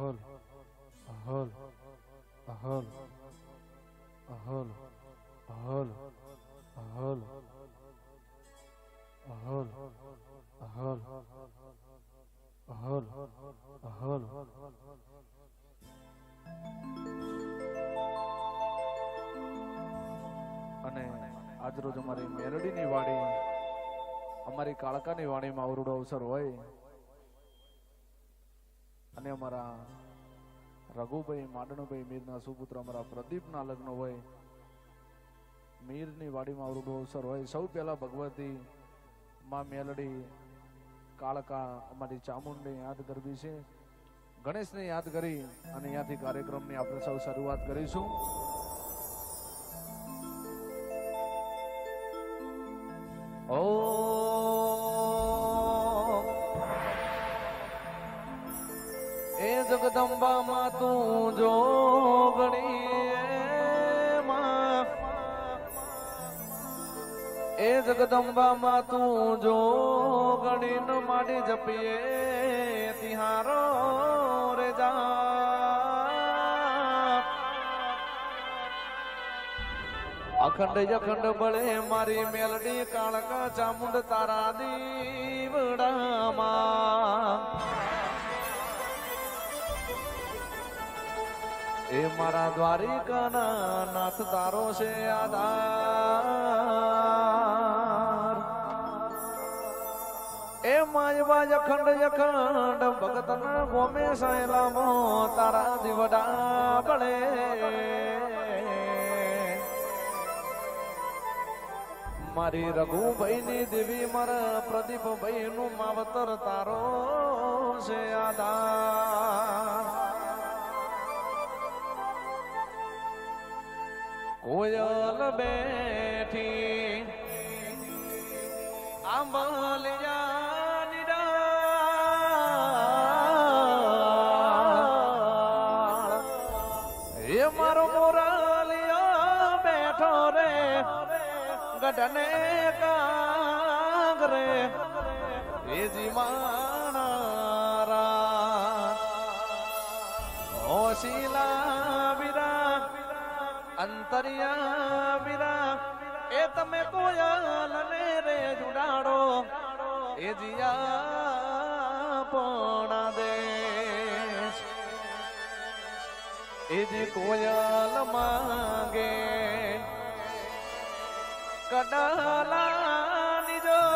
અહલ ahol ahol ahol ahol ahol ahol ahol ahol ahol અને આજરોજ અમારી મેરડીની વાણી અમારી કાળકાની વાણીમાં અવરૂડો અવસર હોય અને અમારા રઘુભાઈ માડણભાઈ મીરના સુપુત્ર અમારા પ્રદીપના લગ્ન હોય, મીરની વાડીમાં અવરોડો અવસર હોય. સૌ પહેલા ભગવતી માં મેલડી, કાળકા અમારી ચામુંડને યાદ કરવી છે. ગણેશને યાદ કરી અને અહીંયાથી કાર્યક્રમની આપણે સૌ શરૂઆત કરીશું. એ જગદંબા માં તું જો ગણી ન માડી જપીએ, તિહારો રે જા. અખંડ અખંડ બળે મારી મેલડી, કાળકા ચામુંડ તારા દીવડામાં. એ મારા દ્વારિકાના નાથ તારો છે આધાર એ માયવા અખંડ અખંડ ભગતના ગોમે સાયલામો, તારા દીવડા પડે મારી રઘુભાઈ ની દેવી મારા પ્રદીપભાઈ નું માવતર તારો છે આધાર. કોયલ બેઠી આંબલિયાની મારો મોરાલિયા બેઠો રે, ગઢને કાંગરે એ જીમાણા ઓશીલા વિરા અંતરિયા વિરા એ તમે કોયલને રે જુડાડો, એ જીયા પોણા દેશ એ જી કોયલ માંગે. કડાલાની જોડ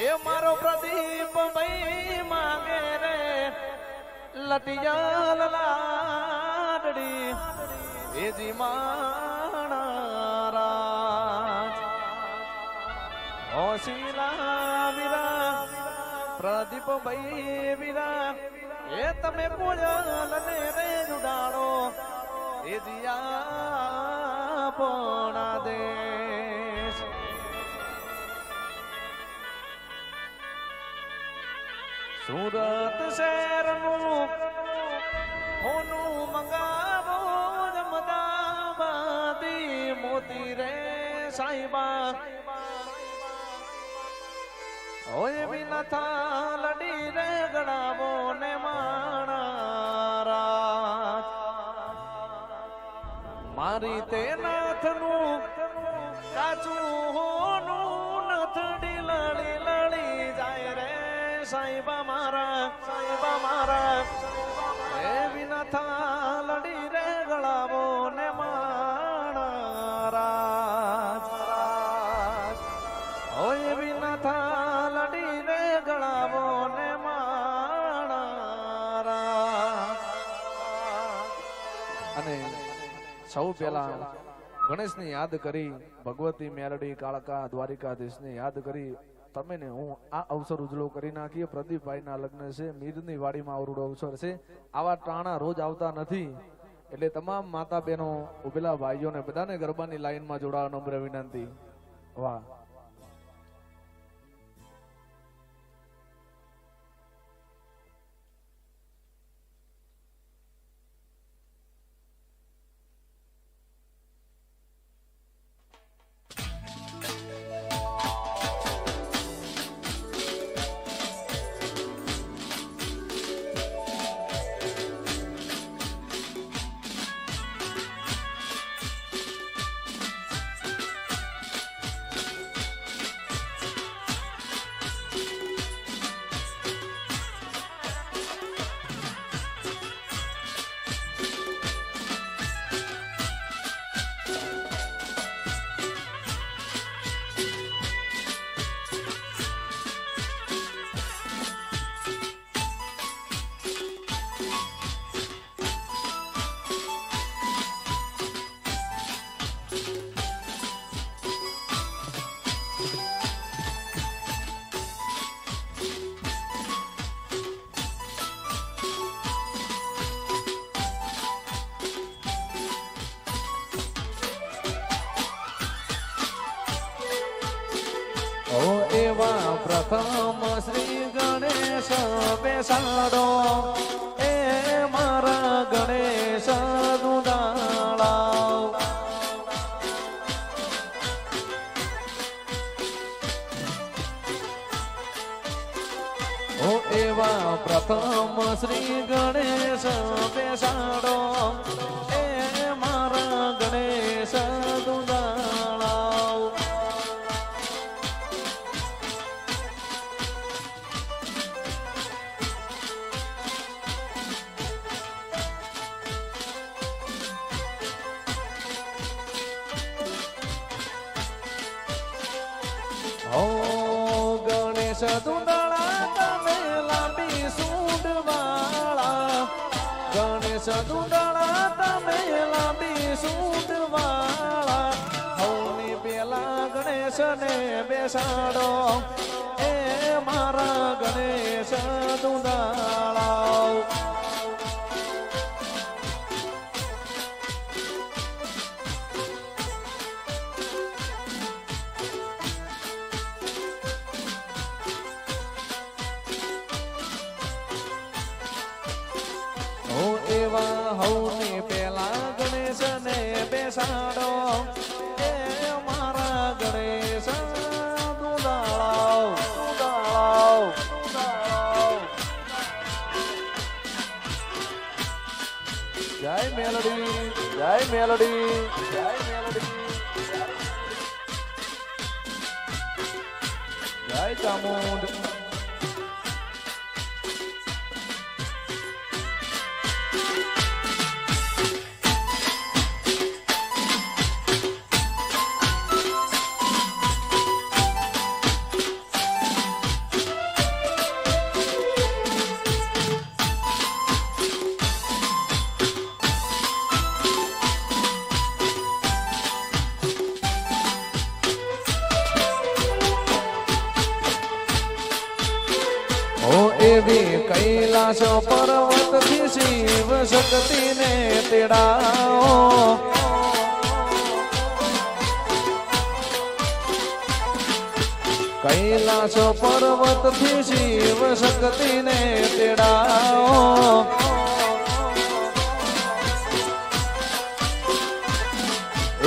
એ મારો પ્રદીપ ભાઈ માંગે રે. લટિયાલ લાડડી. એ જી માણારા હોશીલા પ્રદીપ ભાઈ વિરા, એ તમે પૂજન ને રે જુડાડો એ દિયા પોણા દેશ. સુરત શહેરનું હોનું મંગાવો મોતી રે સાઈબા. હોય વિનાથા લડી રે ગણાવો ને માણા મારી તે નાથનું કાચું હોનું નથડી લળી લળી જાય રે સાઈબા મારા સાઈબા મારા. એ વિનાથા લડી રે ગળાવો ને માણારા સૌ પહેલા ગણેશને યાદ કરી, ભગવતી મેરડી કાળકા, દ્વારિકાધીશને યાદ કરી તમે ને હું આ અવસર ઉજળો કરી નાખીએ. પ્રદીપભાઈના લગ્ન છે, મીરની વાડીમાં અવરુડો અવસર છે. આવા ટાણા રોજ આવતા નથી. એટલે તમામ માતા બહેનો ઉભેલા ભાઈઓને બધાને ગરબાની લાઈનમાં જોડાવા નમ્ર વિનંતી. વાહ. પ્રથમ શ્રી ગણેશ બેસાડો. એ મારા ગણેશ દુદાળા ઓ એવા પ્રથમ શ્રી ગણેશ બેસાડો. એ મારા ગણેશ દુદાળા હો ગણેશ દુંદળા તમે લાંબી સૂંઢ ગણેશ દુંદળા તમે લાંબી સૂંઢ વાળા. હવની પેલા ગણેશને બેસાડો. એ મારા ગણેશ દુંદાળા એવા પેલા ગણેશ ને બેસાડો. એ મારા ગણેશ દુદાળાઓ દુદાળાઓ જય મેલડી જય મેલડી જય મેલડી. જય ચામુંડ. એવી કૈલાસ પર્વતથી શિવ શક્તિ ને તેડાઓ કૈલાસ પર્વતથી શિવ શક્તિ ને તેડાઓ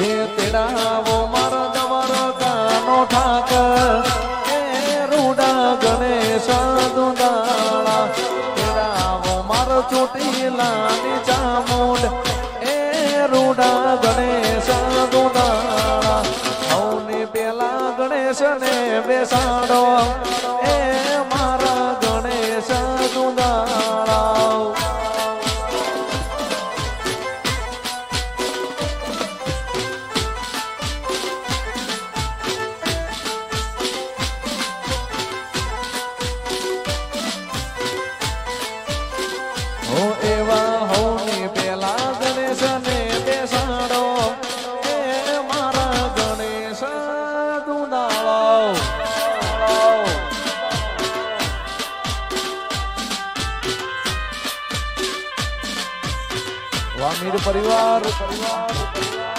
એ તેડાવો મારા જવર કાનો ઠાકર. ચોટીલાની ચામુંડ એ રૂડા ગણેશ દુદાળા સૌની પેલા ગણેશ ને બેસાડો એ વામીર પરિવાર. પરિવાર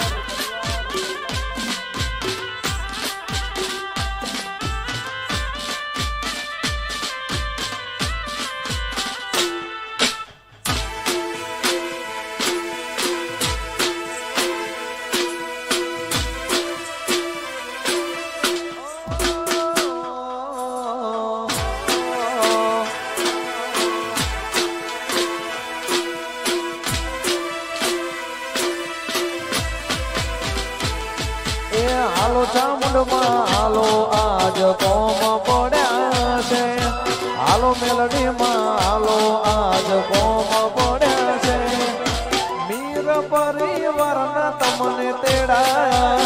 કોમ પડ્યા છે. મીર તમને તેડાવ્યા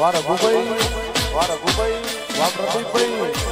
વા ગુભાઈ વાર ગુભાઈ વા પ્રદીપભાઈ પ્રદીપભાઈ